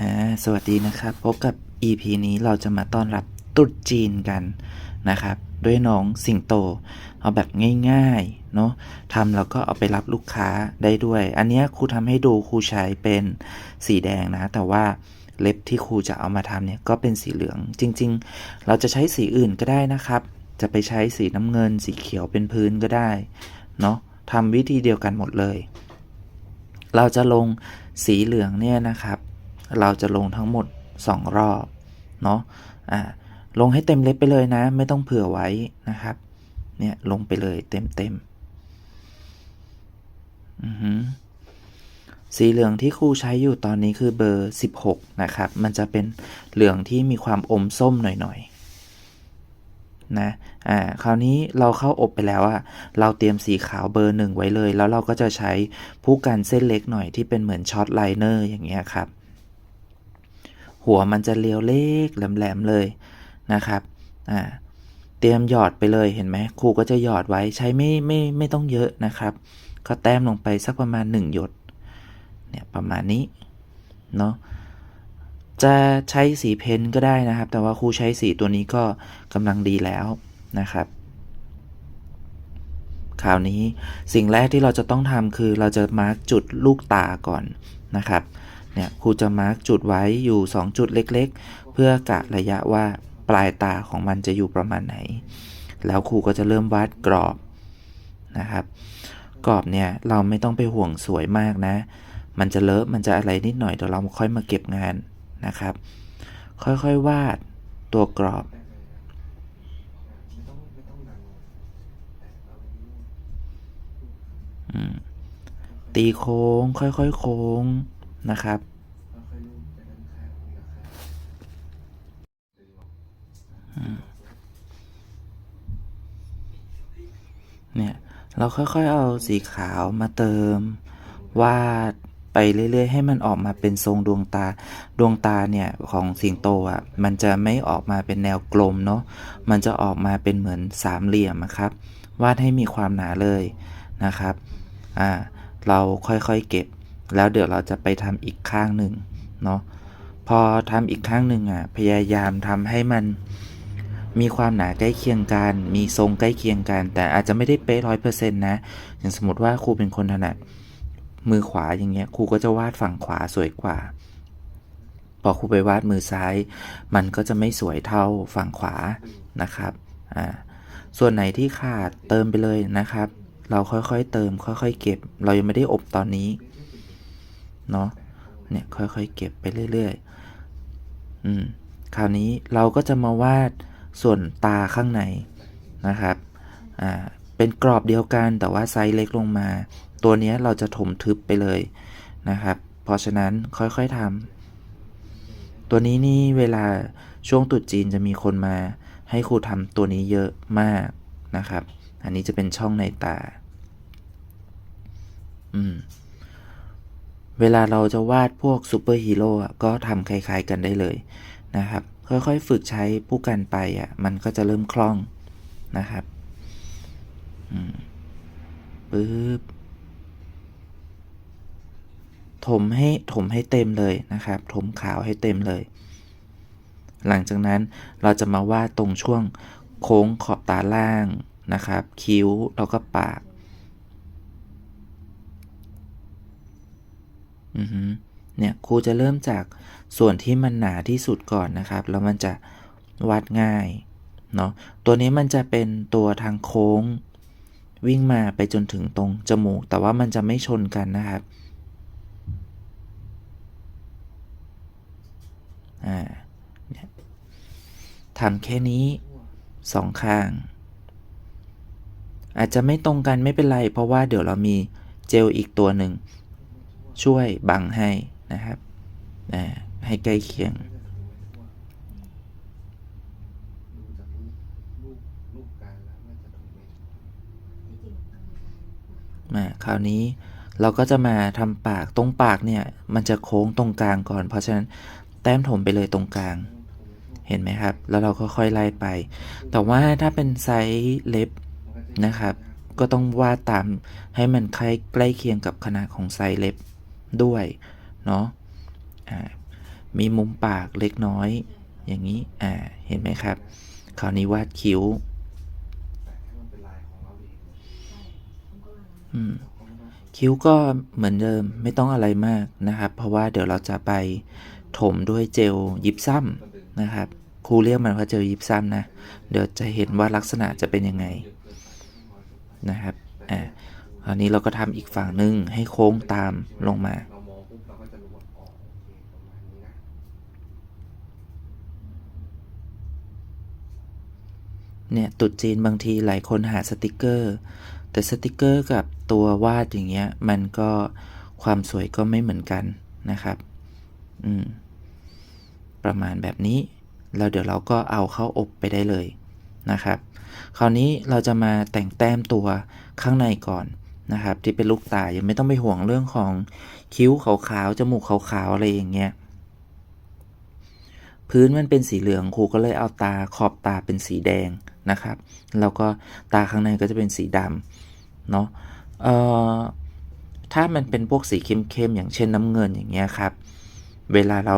อ่าสวัสดีนะครับ พบกับ EP นี้เราจะมาต้อนรับตรุษจีนกันนะครับ ด้วยน้องสิงโต เอาแบบง่ายๆเนาะทำแล้วก็เอาไปรับลูกค้าได้ด้วย อันนี้ครูทำให้ดูครูใช้เป็นสีแดงนะ แต่ว่าเล็บที่ครูจะเอามาทำเนี่ยก็เป็นสีเหลืองจริง ๆ เราจะใช้สีอื่นก็ได้นะครับ จะไปใช้สีน้ำเงินสีเขียวเป็นพื้นก็ได้เนาะทำวิธีเดียวกันหมดเลย เราจะลงสีเหลืองเนี่ยนะครับ เราจะลงทั้งหมด 2 รอบเนาะอ่าลงให้เต็มเล็บไปเลยนะ ไม่ต้องเผื่อไว้นะครับเนี่ยลงไปเลยเต็มเต็มสีเหลืองที่ครูใช้อยู่ตอนนี้คือเบอร์ 16 นะครับ มันจะเป็นเหลืองที่มีความอมส้มหน่อยๆ นะ อ่า คราวนี้เราเข้าอบไปแล้วอะเราเตรียมสีขาวเบอร์หนึ่งไว้เลย แล้วเราก็จะใช้ผู้กันเส้นเล็กหน่อยที่เป็นเหมือนช็อตไลเนอร์อย่างเงี้ยครับ หัวมันจะเรียวเล็กแหลมๆเลยนะครับอ่าเตรียมหยอดไปเลยเห็นไหมครูก็จะหยอดไว้ใช้ไม่ไม่ไม่ต้องเยอะนะครับ ก็แต้มลงไปสักประมาณ 1 หยดเนี่ยประมาณนี้เนาะจะใช้สีเพนก็ได้นะครับ แต่ว่าครูใช้สีตัวนี้ก็กำลังดีแล้วนะครับคราวนี้สิ่งแรกที่เราจะต้องทำคือเราจะมาร์กจุดลูกตาก่อนนะครับ เนี่ยครูจะมาร์กจุดไว้อยู่ 2 จุดเล็กๆ เพื่อกะระยะว่าปลายตาของมันจะอยู่ประมาณไหน แล้วครูก็จะเริ่มวาดกรอบนะครับกรอบเนี่ยเราไม่ต้องไปห่วงสวยมากนะ มันจะเลอะมันจะอะไรนิดหน่อยเดี๋ยวเราค่อยมาเก็บงานนะครับ ค่อยๆวาดตัวกรอบตีโค้ง ค่อยๆโค้ง นะครับ เนี่ย เราค่อยๆเอาสีขาวมาเติม วาดไปเรื่อยๆ ให้มันออกมาเป็นทรงดวงตา ดวงตาเนี่ย ของสิงโตอะ มันจะไม่ออกมาเป็นแนวกลมเนาะ มันจะออกมาเป็นเหมือนสามเหลี่ยมอะครับ วาดให้มีความหนาเลยนะครับ อ่า เราค่อยๆเก็บ แล้วเดี๋ยวเราจะไปทำอีกข้างหนึ่งเนาะพอทำอีกข้างหนึ่งอะพยายามทำให้มันมีความหนาใกล้เคียงกัน มีทรงใกล้เคียงกัน แต่อาจจะไม่ได้เป๊ะร้อยเปอร์เซ็นต์นะ อย่างสมมติว่าครูเป็นคนถนัดมือขวาอย่างเงี้ย ครูก็จะวาดฝั่งขวาสวยกว่า พอครูไปวาดมือซ้าย มันก็จะไม่สวยเท่าฝั่งขวานะครับ อ่า ส่วนไหนที่ขาดเติมไปเลยนะครับ เราค่อยๆเติมค่อยๆเก็บ เรายังไม่ได้อบตอนนี้ เนาะเนี่ยค่อยๆเก็บไปเรื่อยๆอืมคราวนี้เราก็จะมาวาดส่วนตาข้างในนะครับอ่าเป็นกรอบเดียวกันแต่ว่าไซส์เล็กลงมา ตัวนี้เราจะถมทึบไปเลยนะครับ เพราะฉะนั้นค่อยๆทำตัวนี้นี่เวลาช่วงตรุษจีนจะมีคนมา ให้ครูทำตัวนี้เยอะมากนะครับ อันนี้จะเป็นช่องในตา อืม เวลาเราจะวาดพวกซูเปอร์ฮีโร่ก็ทำคล้ายๆกันได้เลยนะครับ ค่อยๆฝึกใช้ผู้กันไปอะมันก็จะเริ่มคล่องนะครับปึ๊บถมให้ถมให้เต็มเลยนะครับ ถมขาวให้เต็มเลย หลังจากนั้นเราจะมาวาดตรงช่วงโค้งขอบตาล่างนะครับ คิ้วแล้วก็ปาก อือฮึ เนี่ยครูจะเริ่มจากส่วนที่มันหนาที่สุดก่อนนะครับ แล้วมันจะวาดง่ายเนาะตัวนี้มันจะเป็นตัวทางโค้ง วิ่งมาไปจนถึงตรงจมูก แต่ว่ามันจะไม่ชนกันนะครับอ่าเนี่ยทำแค่นี้สองข้าง อาจจะไม่ตรงกันไม่เป็นไร เพราะว่าเดี๋ยวเรามีเจลอีกตัวหนึ่ง ช่วยบังให้นะครับให้ใกล้เคียง มาคราวนี้เราก็จะมาทำปากตรงปากเนี่ย มันจะโค้งตรงกลางก่อน เพราะฉะนั้นแต้มถมไปเลยตรงกลาง เห็นไหมครับ แล้วเราก็ค่อยไล่ไป แต่ว่าถ้าเป็นไซส์เล็บนะครับ ก็ต้องวาดตามให้มันใกล้ใกล้เคียงกับขนาดของไซส์เล็บ ด้วยเนาะมีมุมปากเล็กน้อย อย่างนี้อ่าเห็นไหมครับ คราวนี้วาดคิ้วคิ้วก็เหมือนเดิมไม่ต้องอะไรมากนะครับ เพราะว่าเดี๋ยวเราจะไปถมด้วยเจลยิบซ้ำนะครับครูเรียกมันว่าเจลยิบซ้ำนะ เดี๋ยวจะเห็นว่าลักษณะจะเป็นยังไงนะครับอ่า คราวนี้เราก็ทำอีกฝั่งหนึ่งให้โค้งตามลงมาเนี่ยตุดจีนบางทีหลายคนหาสติกเกอร์ แต่สติกเกอร์กับตัววาดอย่างเงี้ย มันก็ความสวยก็ไม่เหมือนกันนะครับ อืม ประมาณแบบนี้ แล้วเดี๋ยวเราก็เอาเข้าอบไปได้เลยนะครับ คราวนี้เราจะมาแต่งแต้มตัวข้างในก่อน นะครับที่เป็นลูกตายังไม่ต้องไปห่วงเรื่องของคิ้วขาวๆจมูกขาวๆอะไรอย่างเงี้ยพื้นมันเป็นสีเหลืองครูก็เลยเอาตาขอบตาเป็นสีแดงนะครับแล้วก็ตาข้างในก็จะเป็นสีดำเนาะเอ่อถ้ามันเป็นพวกสีเข้มๆอย่างเช่นน้ำเงินอย่างเงี้ยครับ เวลาเรา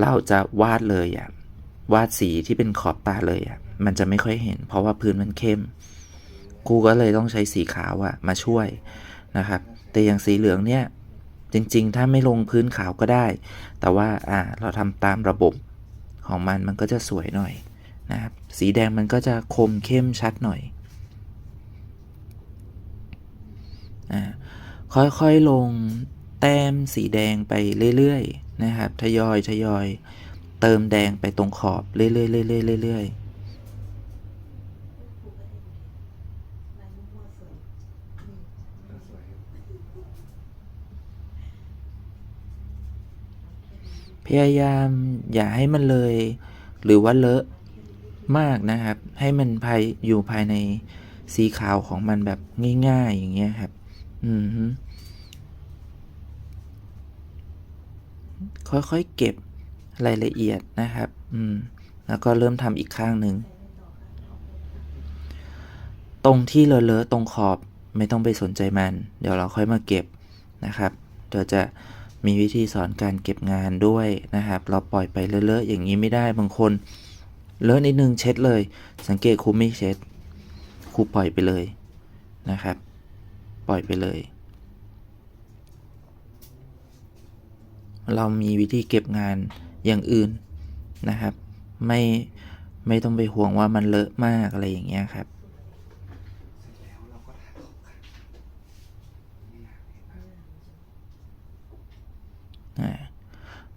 เราจะวาดเลยอะวาดสีที่เป็นขอบตาเลยอะมันจะไม่ค่อยเห็น เพราะว่าพื้นมันเข้ม ครูก็เลยต้องใช้สีขาวอะมาช่วยนะครับ แต่อย่างสีเหลืองเนี่ยจริงๆ ถ้าไม่ลงพื้นขาวก็ได้ แต่ว่าอ่าเราทำตามระบบของมันมันก็จะสวยหน่อยนะครับ สีแดงมันก็จะคมเข้มชัดหน่อยอ่าค่อยๆลงแต้มสีแดงไปเรื่อยๆนะครับ ทยอยทยอยเติมแดงไปตรงขอบเรื่อยๆเรื่อยๆเรื่อยๆ ก็สวย พ ยายามอย่าให้มันเลย หรือว่าเลอะมากนะครับ ให้มันภายอยู่ภายในสีขาวของมันแบบง่าย ๆ อย่างเงี้ยครับ อืมฮึค่อยๆเก็บรายละเอียดนะครับ อืม แล้วก็เริ่มทำอีกข้างหนึ่ง ตรงที่เลอะๆตรงขอบไม่ต้องไปสนใจมัน เดี๋ยวเราค่อยมาเก็บนะครับ เดี๋ยวจะ มีวิธีสอนการเก็บงานด้วยนะครับ เราปล่อยไปเลอะๆอย่างนี้ไม่ได้บางคนเลอะนิดนึงเช็ดเลย สังเกตครูไม่เช็ดครูปล่อยไปเลยนะครับ ปล่อยไปเลย เรามีวิธีเก็บงานอย่างอื่นนะครับ ไม่ไม่ต้องไปห่วงว่ามันเลอะมากอะไรอย่างเงี้ยครับ แล้วเราก็ทาขอบข้างไม่อยากเห็นนะ อา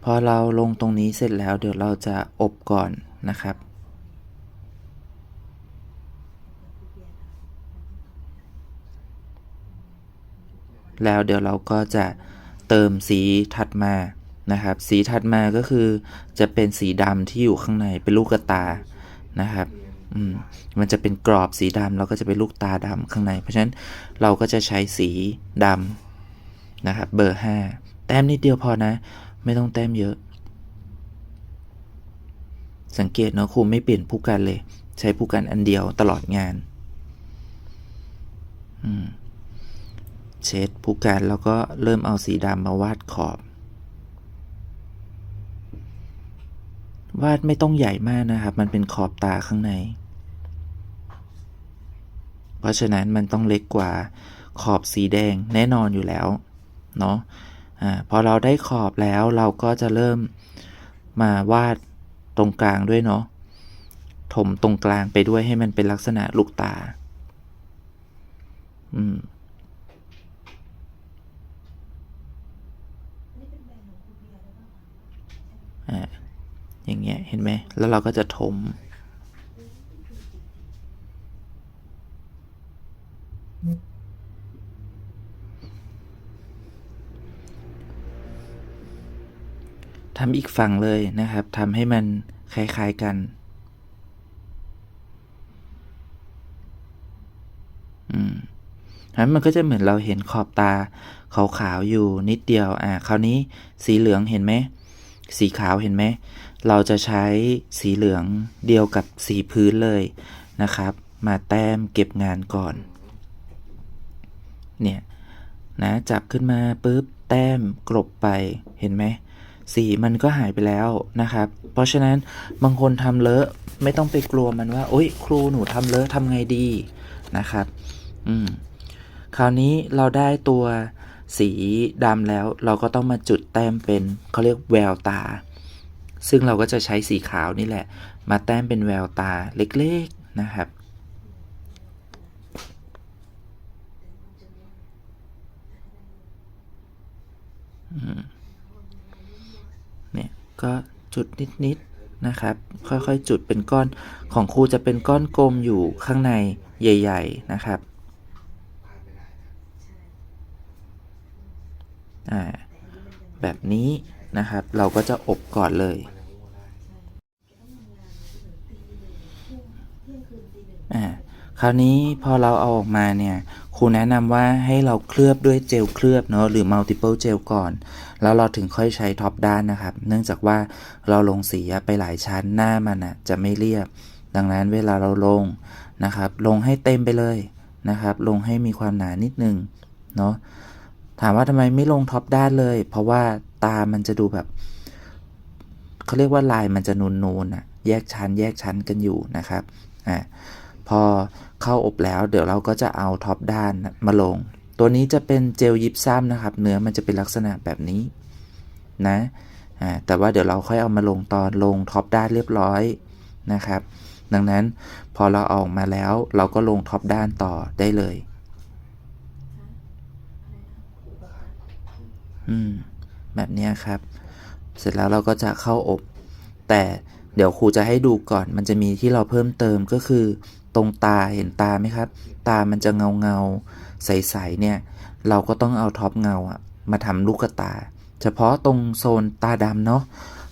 พอเราลงตรงนี้เสร็จแล้วเดี๋ยวเราจะอบก่อนนะครับ แล้วเดี๋ยวเราก็จะเติมสีถัดมานะครับ สีถัดมาก็คือจะเป็นสีดำที่อยู่ข้างในเป็นลูกกระตานะครับมมันจะเป็นกรอบสีดำแล้วก็จะเป็นลูกตาดำข้างใน เพราะฉะนั้นเราก็จะใช้สีดำนะครับเบอร์ห้าแต้มนิดเดียวพอนะ ไม่ต้องแต้มเยอะ สังเกตเนอะครูไม่เปลี่ยนผู้กันเลย ใช้ผู้กันอันเดียวตลอดงานเช็ดผู้กันแล้วก็เริ่มเอาสีดำมาวาดขอบ วาดไม่ต้องใหญ่มากนะครับ มันเป็นขอบตาข้างใน เพราะฉะนั้นมันต้องเล็กกว่าขอบสีแดงแน่นอนอยู่แล้ว เนาะ อ่าพอเราได้ขอบแล้วเราก็จะเริ่มมาวาดตรงกลางด้วยเนาะถมตรงกลางไปด้วยให้มันเป็นลักษณะลูกตา อืมอ่าอย่างเงี้ย เห็นไหม แล้วเราก็จะถม ทำอีกฝั่งเลยนะครับทำให้มันคล้ายๆกันอืมนั้นมันก็จะเหมือนเราเห็นขอบตาขาวๆอยู่นิดเดียว อ่า คราวนี้สีเหลืองเห็นไหม สีขาวเห็นไหม เราจะใช้สีเหลืองเดียวกับสีพื้นเลยนะครับ มาแต้มเก็บงานก่อน เนี่ยนะจับขึ้นมาปุ๊บแต้มกลบไปเห็นไหม สีมันก็หายไปแล้วนะครับ เพราะฉะนั้นบางคนทำเลอะไม่ต้องไปกลัวมันว่าโอ๊ยครูหนูทำเลอะทำไงดีนะครับ อืมคราวนี้เราได้ตัวสีดำแล้วเราก็ต้องมาจุดแต้มเป็นเขาเรียกแววตา ซึ่งเราก็จะใช้สีขาวนี่แหละ มาแต้มเป็นแววตาเล็กๆนะครับเนี่ย ก็จุดนิดๆนะครับ ค่อยๆจุดเป็นก้อนของครูจะเป็นก้อนกลมอยู่ข้างในใหญ่ ๆนะครับแบบนี้นะครับเราก็จะอบก่อนเลยมันยังโง่ได้อ่า คราวนี้พอเราเอาออกมาเนี่ยครูแนะนำว่าให้เราเคลือบด้วยเจลเคลือบเนาะหรือ multiple gel ก่อน แล้วเราถึงค่อยใช้ท็อปด้านนะครับ เนื่องจากว่าเราลงสีไปหลายชั้นหน้ามันอะจะไม่เรียบ ดังนั้นเวลาเราลงนะครับ ลงให้เต็มไปเลยนะครับ ลงให้มีความหนานิดนึงเนาะถามว่าทำไมไม่ลงท็อปด้านเลย เพราะว่าตามันจะดูแบบเขาเรียกว่าลายมันจะนูนๆอะแยกชั้นแยกชั้นกันอยู่นะครับอ่าพอ เข้าอบแล้ว เดี๋ยวเราก็จะเอาท็อปด้านมาลง ตัวนี้จะเป็นเจลยิปซัมนะครับ เนื้อมันจะเป็นลักษณะแบบนี้นะอ่าแต่ว่าเดี๋ยวเราค่อยเอามาลงตอนลงท็อปด้านเรียบร้อยนะครับ ดังนั้นพอเราออกมาแล้วเราก็ลงท็อปด้านต่อได้เลยอืมแบบนี้ครับ เสร็จแล้วเราก็จะเข้าอบ แต่เดี๋ยวครูจะให้ดูก่อน มันจะมีที่เราเพิ่มเติมก็คือ ตรงตาเห็นตาไหมครับ ตามันจะเงาเงาใสๆเนี่ย เราก็ต้องเอาท็อปเงาอะมาทำลูกตา เฉพาะตรงโซนตาดำเนาะ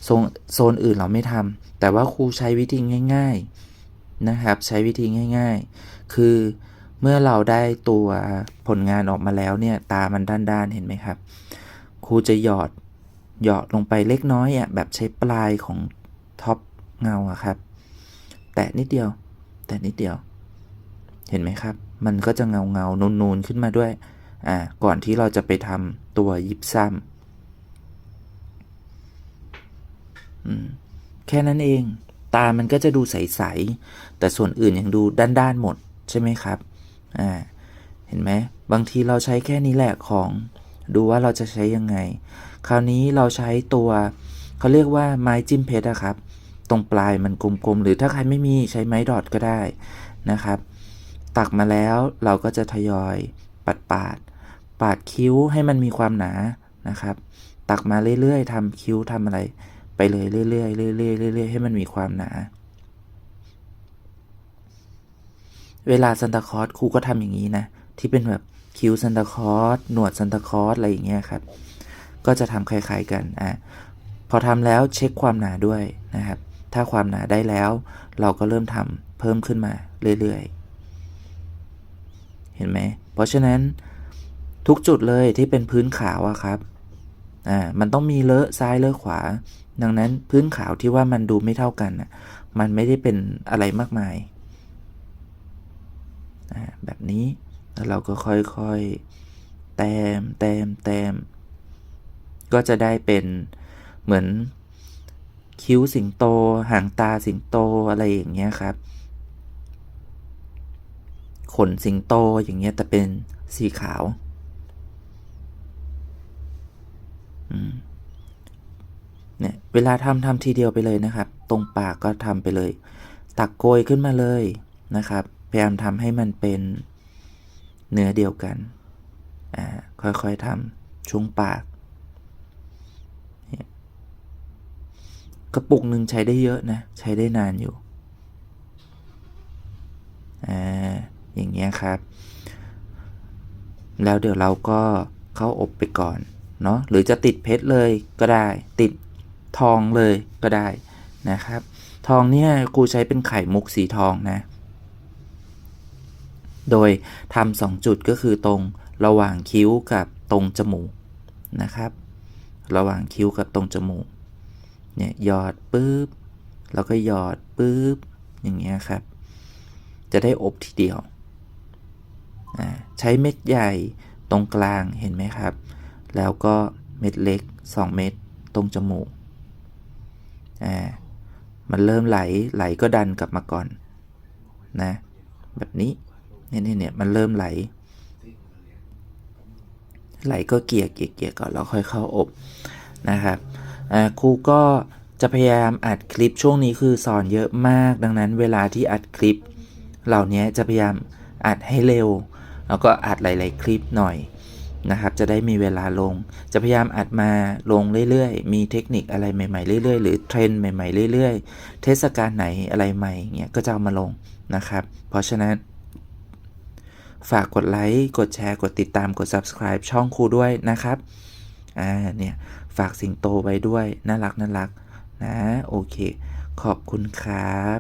โซนโซนอื่นเราไม่ทำแต่ว่าครูใช้วิธีง่าย ๆนะครับ ใช้วิธีง่าย ๆ คือเมื่อเราได้ตัวผลงานออกมาแล้วเนี่ย ตามันด้านๆเห็นไหมครับ ครูจะหยอดหยอดลงไปเล็กน้อยอะแบบใช้ปลายของท็อปเงาอะครับ แตะนิดเดียว แตะนิดเดียว เห็นไหมครับ มันก็จะเงาเงานูนนูนขึ้นมาด้วย อ่า ก่อนที่เราจะไปทำตัวยิบซ้ำแค่นั้นเอง ตามันก็จะดูใส ๆ แต่ส่วนอื่นยังดูด้าน ๆ หมดใช่ไหมครับ อ่า เห็นไหม บางทีเราใช้แค่นี้แหละของ ดูว่าเราจะใช้ยังไง คราวนี้เราใช้ตัว เขาเรียกว่าไม้จิ้มเพชรอะครับ ตรงปลายมันกลมๆ หรือถ้าใครไม่มีใช้ไม้ดอทก็ได้นะครับ ตักมาแล้วเราก็จะทยอยปัดปาด ปาดคิ้วให้มันมีความหนานะครับ ตักมาเรื่อยๆทำคิ้วทำอะไร ไปเลยเรื่อยๆเรื่อยๆเรื่อยๆให้มันมีความหนา เวลาซันตาคอสครูก็ทำอย่างนี้นะ ที่เป็นแบบคิ้วซันตาคอสหนวดซันตาคอสอะไรอย่างเงี้ยครับ ก็จะทำคล้ายๆกันอะพอทำแล้วเช็คความหนาด้วยนะครับ ถ้าความหนาได้แล้ว เราก็เริ่มทำเพิ่มขึ้นมาเรื่อยๆ เห็นไหม เพราะฉะนั้นทุกจุดเลยที่เป็นพื้นขาวอะครับ อ่า มันต้องมีเลอะซ้ายเลอะขวา ดังนั้นพื้นขาวที่ว่ามันดูไม่เท่ากันนะมันไม่ได้เป็นอะไรมากมาย อ่า แบบนี้แล้วเราก็ค่อยๆ แต้มแต้มแต้มก็จะได้เป็นเหมือน คิ้วสิงโต หางตาสิงโตอะไรอย่างเงี้ยครับ ขนสิงโตอย่างเงี้ยแต่เป็นสีขาวเนี่ยเวลาทำทำทีเดียวไปเลยนะครับ ตรงปากก็ทำไปเลย ตักโกยขึ้นมาเลยนะครับ พยายามทำให้มันเป็นเนื้อเดียวกัน อ่า ค่อยๆทำช่วงปากเนี่ย กระปุกหนึ่งใช้ได้เยอะนะ ใช้ได้นานอยู่ อ่า อย่างเงี้ยครับ แล้วเดี๋ยวเราก็เข้าอบไปก่อน เนาะหรือจะติดเพชรเลยก็ได้ ติดทองเลยก็ได้นะครับ ทองเนี่ยครูใช้เป็นไข่มุกสีทองนะ โดยทำสองจุดก็คือตรงระหว่างคิ้วกับตรงจมูกนะครับ ระหว่างคิ้วกับตรงจมูก เนี่ยหยอดปุ๊บแล้วก็หยอดปุ๊บอย่างเงี้ยครับ จะได้อบทีเดียว ใช้เม็ดใหญ่ตรงกลางเห็นไหมครับ แล้วก็เม็ดเล็ก 2 เม็ดตรงจมูกอ่ามันเริ่มไหลไหลก็ดันกลับมาก่อนนะแบบนี้เนี่ยเนี่ยเนี่ยมันเริ่มไหล ไหลก็เกลี่ยเกลี่ยเกี่ยก่อนแล้วค่อยเข้าอบนะครับ ครูก็จะพยายามอัดคลิปช่วงนี้คือสอนเยอะมาก ดังนั้นเวลาที่อัดคลิป เหล่านี้จะพยายามอัดให้เร็ว แล้วก็อัดหลาย ๆ คลิปหน่อยนะครับ จะได้มีเวลาลง จะพยายามอัดมาลงเรื่อย ๆ มีเทคนิคอะไรใหม่ ๆ เรื่อย ๆ หรือเทรนด์ใหม่ ๆ เรื่อย ๆ เทศกาลไหนอะไรใหม่เงี้ยก็จะเอามาลงนะครับ เพราะฉะนั้น ฝากกดไลค์ กดแชร์ กดติดตาม กด subscribe ช่องครูด้วยนะครับ อ่า เนี่ย ฝากสิงโตไว้ด้วย น่ารักน่ารักนะ โอเค ขอบคุณครับ